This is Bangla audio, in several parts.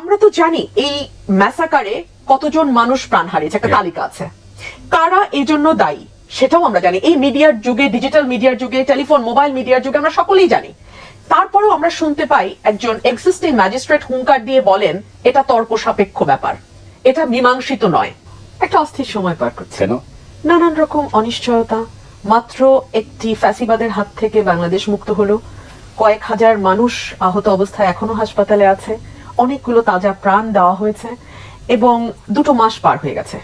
আমরা তো জানি এই ম্যাসাকারে কতজন মানুষ প্রাণ হারিয়েছে একটা তালিকা আছে। কারা এই জন্য দায়ী সেটাও আমরা জানি। এই মিডিয়ার যুগে ডিজিটাল মিডিয়ার যুগে টেলিফোন মোবাইল মিডিয়ার যুগে আমরা সকলেই জানি। তারপরেও আমরা শুনতে পাই একজন এক্সিস্টিং ম্যাজিস্ট্রেট হুঙ্কার দিয়ে বলেন এটা তর্ক সাপেক্ষ ব্যাপার। এটা মীমাংসিত নয়। একটা অস্থির সময় পার করছে। নানান রকম অনিশ্চয়তা। মাত্র একটি ফ্যাসিবাদের হাত থেকে বাংলাদেশ মুক্ত হলো। কয়েক হাজার মানুষ আহত অবস্থায় এখনও হাসপাতালে আছে। অনেকগুলো তাজা প্রাণ দেওয়া হয়েছে এবং দুটো মাস পার হয়ে গেছে।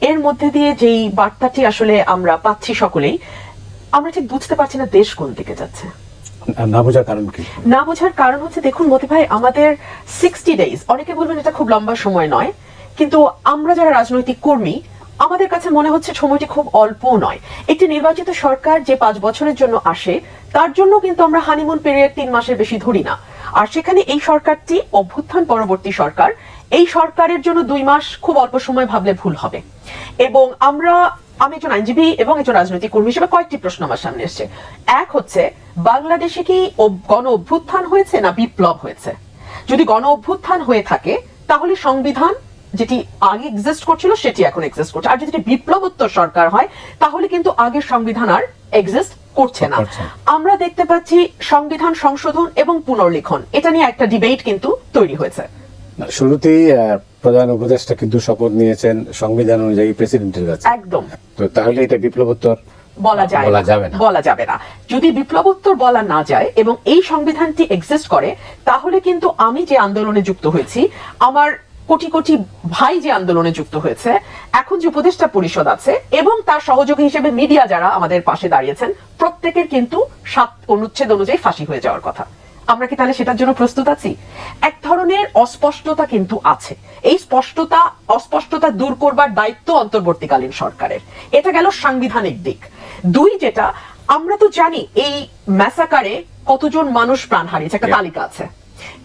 এর মধ্যে দিয়ে যেই বার্তাটি আসলে আমরা পাচ্ছি সকলেই আমরা ঠিক বুঝতে পারছি না দেশ কোন দিকে যাচ্ছে। না- বোঝার কারণ কি? না বোঝার কারণ হচ্ছে দেখুন মতি ভাই আমাদের সিক্সটি ডেজ অনেকে বলবেন এটা খুব লম্বা সময় নয় কিন্তু আমরা যারা রাজনৈতিক কর্মী আমাদের কাছে মনে হচ্ছে সময়টি খুব অল্প নয়। একটি নির্বাচিত সরকার যে পাঁচ বছরের জন্য আসে তার জন্য কিন্তু আমরা হানিমুন পিরিয়ড তিন মাসের বেশি ধরি না। আর সেখানে এই সরকারটি অভ্যুত্থান পরবর্তী সরকার। এই সরকারের জন্য দুই মাস খুব অল্প সময় ভাবলে ভুল হবে। এবং আমরা, আমি একজন আইনজীবী এবং একজন রাজনৈতিক কর্মী হিসেবে কয়েকটি প্রশ্ন আমার সামনে এসছে। এক হচ্ছে, বাংলাদেশে কি গণ অভ্যুত্থান হয়েছে না বিপ্লব হয়েছে? যদি গণ অভ্যুত্থান হয়ে থাকে, তাহলে সংবিধান যেটি আগে এক্সিস্ট করছিল, সেটি এখন এক্সিস্ট করছে। আর যদি বিপ্লবোত্তর সরকার হয়, তাহলে কিন্তু আগের সংবিধান আর এক্সিস্ট করছে না। আমরা দেখতে পাচ্ছি সংবিধান সংশোধন এবং পুনর্লিখন। এটা নিয়ে একটা ডিবেট কিন্তু তৈরি হয়েছে। শুরুতেই প্রধান উপদেষ্টা কিন্তু শপথ নিয়েছেন সংবিধান অনুযায়ী প্রেসিডেন্টের কাছে। একদম। তো তাহলে এটা বিপ্লবোত্তর বলা যায় বলা যাবে না। বলা যাবে না। যদি বিপ্লবোত্তর বলা না যায় এবং এই সংবিধানটি এক্সিস্ট করে তাহলে কিন্তু আমি যে আন্দোলনে যুক্ত হয়েছি আমার কোটি কোটি ভাই যে আন্দোলনে যুক্ত হয়েছে এখন যে উপদেষ্টা পরিষদ আছে এবং তার সহযোগী হিসেবে মিডিয়া যারা আমাদের পাশে দাঁড়িয়েছেন প্রত্যেকের কিন্তু সাত অনুচ্ছেদ অনুযায়ী ফাঁসি হয়ে যাওয়ার কথা। আমরা কি তাহলে সেটার জন্য প্রস্তুত আছি? এক ধরনের অস্পষ্টতা কিন্তু আছে। এই স্পষ্টতা অস্পষ্টতা দূর করবার দায়িত্ব অন্তর্বর্তীকালীন সরকারের। এটা গেল সাংবিধানিক দিক। দুই যেটা আমরা তো জানি এই ম্যাসাকারে কতজন মানুষ প্রাণ হারিয়েছে একটা তালিকা আছে।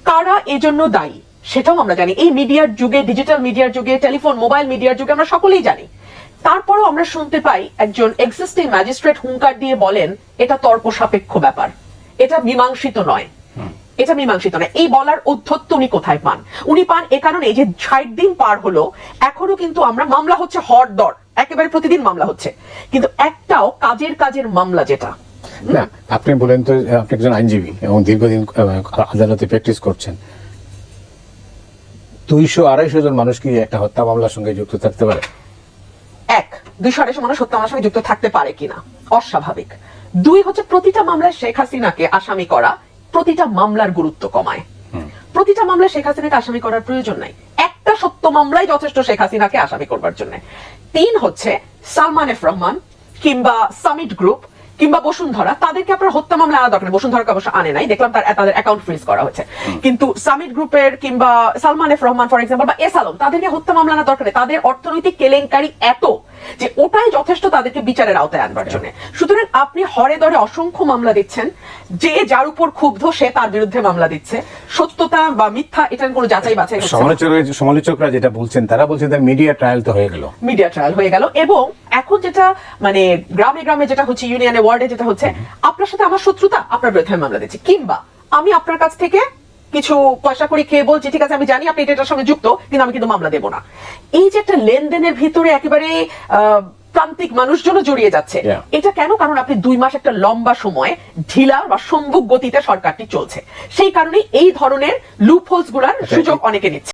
কারা এজন্য দায়ী? সেটাও আমরা জানি। এই মিডিয়ার যুগে ডিজিটাল মিডিয়ার যুগে টেলিফোন মোবাইল মিডিয়ার যুগে আমরা সকলেই জানি। তারপরেও আমরা শুনতে পাই একজন এক্সিস্টিং ম্যাজিস্ট্রেট হুঙ্কার দিয়ে বলেন, এটা তর্ক সাপেক্ষ ব্যাপার। এটা মীমাংসিত নয়। এটা মীমাংসিত নয়। এই বলার অধ্যত্ত উনি কোথায় পান? উনি পান এ কারণে যে ষাট দিন পার হলো, এখনও কিন্তু আমরা, মামলা হচ্ছে হর দর। একেবারে প্রতিদিন মামলা হচ্ছে। কিন্তু একটাও কাজের কাজের মামলা যেটা। আপনি বলেন তো, আপনি একজন আইনজীবী এবং দীর্ঘদিন আদালতে প্র্যাকটিস করছেন। দুইশো আড়াইশো জন মানুষ কি একটা হত্যা মামলার সঙ্গে যুক্ত থাকতে পারে? এক দুইশো আড়াইশো মানুষ হত্যা মামলার সঙ্গে যুক্ত থাকতে পারে কিনা? অস্বাভাবিক। দুই হচ্ছে প্রতিটা মামলায় শেখ হাসিনাকে আসামি করা প্রতিটা মামলার গুরুত্ব কমায়। প্রতিটা মামলায় শেখ হাসিনাকে আসামি করার প্রয়োজন নাই। একটা সত্য মামলায় যথেষ্ট শেখ হাসিনাকে আসামি করবার জন্য। তিন হচ্ছে সালমান এফ রহমান কিংবা সামিট গ্রুপ কিংবা বসুন্ধরা তাদেরকে আপনার হত্যা মামলা আনা দরকার। বসুন্ধরাকে অবশ্য আনে নাই। দেখলাম তার তাদের অ্যাকাউন্ট ফ্রিজ করা হচ্ছে কিন্তু সামিট গ্রুপের কিংবা Salman F Rahman for example বা এস আলম তাদেরকে হত্যা মামলা আনা দরকার তাদের অর্থনৈতিক কেলেঙ্কারি এত যে ওটাই যথেষ্ট তাদেরকে বিচারের আওতায় আনবার জন্য। সুতরাং আপনি হরে দরে অসংখ্য মামলা দিচ্ছেন যে যার উপর ক্ষুব্ধ সে তার বিরুদ্ধে মামলা দিচ্ছে। সত্যতা বা মিথ্যা এটার কোনো যাচাই বাছাই সমালোচক সমালোচকরা যেটা বলছেন তারা বলছেন মিডিয়া ট্রায়াল তো হয়ে গেল। মিডিয়া ট্রায়াল হয়ে গেল এবং এখন যেটা মানে গ্রামে গ্রামে যেটা হচ্ছে ইউনিয়নে ওয়ার্ডে যেটা হচ্ছে আপনার সাথে আমার শত্রুতা আপনার বিরুদ্ধে মামলা দিচ্ছে। কিংবা আমি আপনার কাছ থেকে কিছু পয়সা করে খেয়ে বলছি ঠিক আছে আমি জানি আপনি এটার সঙ্গে যুক্ত কিন্তু আমি কিন্তু মামলা দেবো না। এই যে একটা লেনদেনের ভিতরে একেবারে আহ, প্রান্তিক মানুষজন জড়িয়ে যাচ্ছে এটা কেন? কারণ আপনি দুই মাস একটা লম্বা সময় ঢিলা বা সম্ভব গতিতে সরকারটি চলছে। সেই কারণে এই ধরনের লুপ হোলসগুলার সুযোগ অনেকে নিচ্ছে।